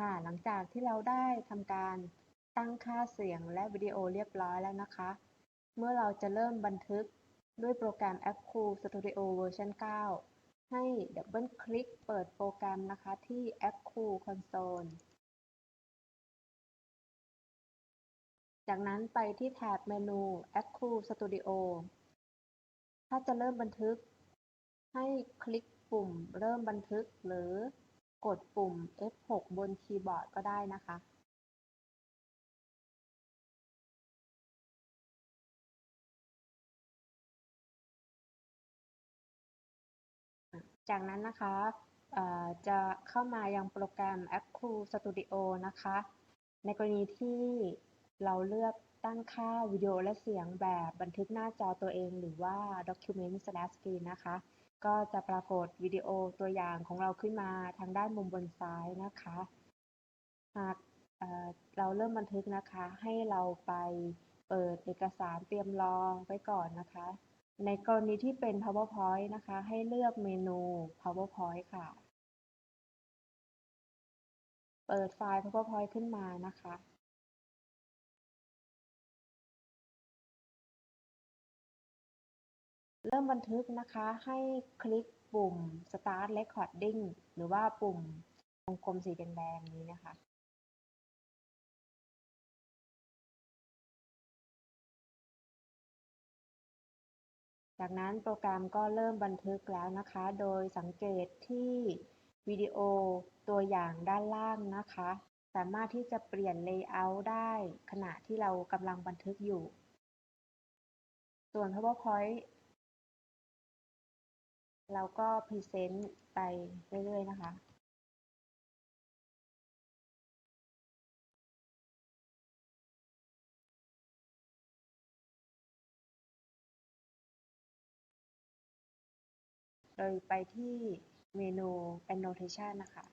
ค่ะ หลังจากที่เราได้ทำการตั้งค่าเสียงและวิดีโอเรียบร้อยแล้วนะคะ เมื่อเราจะเริ่มบันทึกด้วยโปรแกรม Apple Studio เวอร์ชัน9 ให้ดับเบิลคลิกเปิดโปรแกรมนะคะที่ Apple Console จากนั้นไปที่แถบเมนู Apple Studio ถ้าจะเริ่มบันทึก ให้คลิกปุ่มเริ่มบันทึกหรือ กดปุ่ม F6 บนคีย์บอร์ดก็ได้นะคะจากนั้นนะคะจะเข้ามายังโปรแกรม Apple Studio นะคะ ในกรณีที่เราเลือกตั้งค่าวิดีโอและเสียงแบบบันทึกหน้าจอตัวเองหรือว่า Document Slash Screen นะคะ ก็จะปรากฏวิดีโอตัวอย่างของเราขึ้นมาทางด้านมุมบนซ้ายนะคะ หากเราเริ่มบันทึกนะคะ ให้เราไปเปิดเอกสารเตรียมรองไว้ก่อนนะคะ ในกรณีที่เป็น PowerPoint นะคะ ให้เลือกเมนู PowerPoint ค่ะ เปิดไฟล์ PowerPoint ขึ้นมานะคะ เริ่มบันทึกนะคะ ให้คลิกปุ่ม start recording หรือว่าปุ่มวงกลมสีแดงๆนี้นะคะจากนั้นโปรแกรมก็เริ่มบันทึกแล้วนะคะ โดยสังเกตที่วิดีโอตัวอย่างด้านล่างนะคะ สามารถที่จะเปลี่ยน layout ได้ขณะที่เรากำลังบันทึกอยู่ ส่วน PowerPoint เราก็พรีเซนต์ไปเรื่อย ๆ นะคะโดยไปที่เมนู annotation นะคะ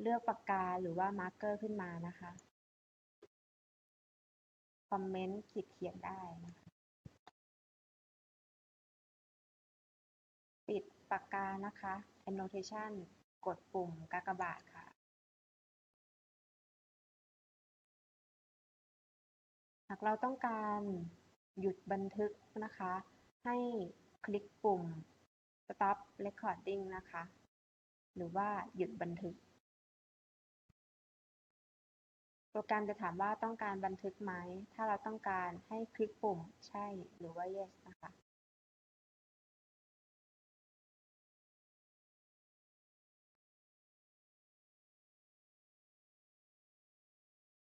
เลือกปากกาหรือว่ามาร์กเกอร์ขึ้นมานะคะ คอมเมนต์ขีดเขียนได้นะคะ ปากกานะคะ annotation กดปุ่มกากบาทค่ะ หากเราต้องการหยุดบันทึกนะคะ ให้คลิกปุ่ม stop recording นะคะ หรือว่าหยุดบันทึก โปรแกรมจะถามว่าต้องการบันทึกไหม ถ้าเราต้องการให้คลิกปุ่มใช่หรือว่า yes นะคะ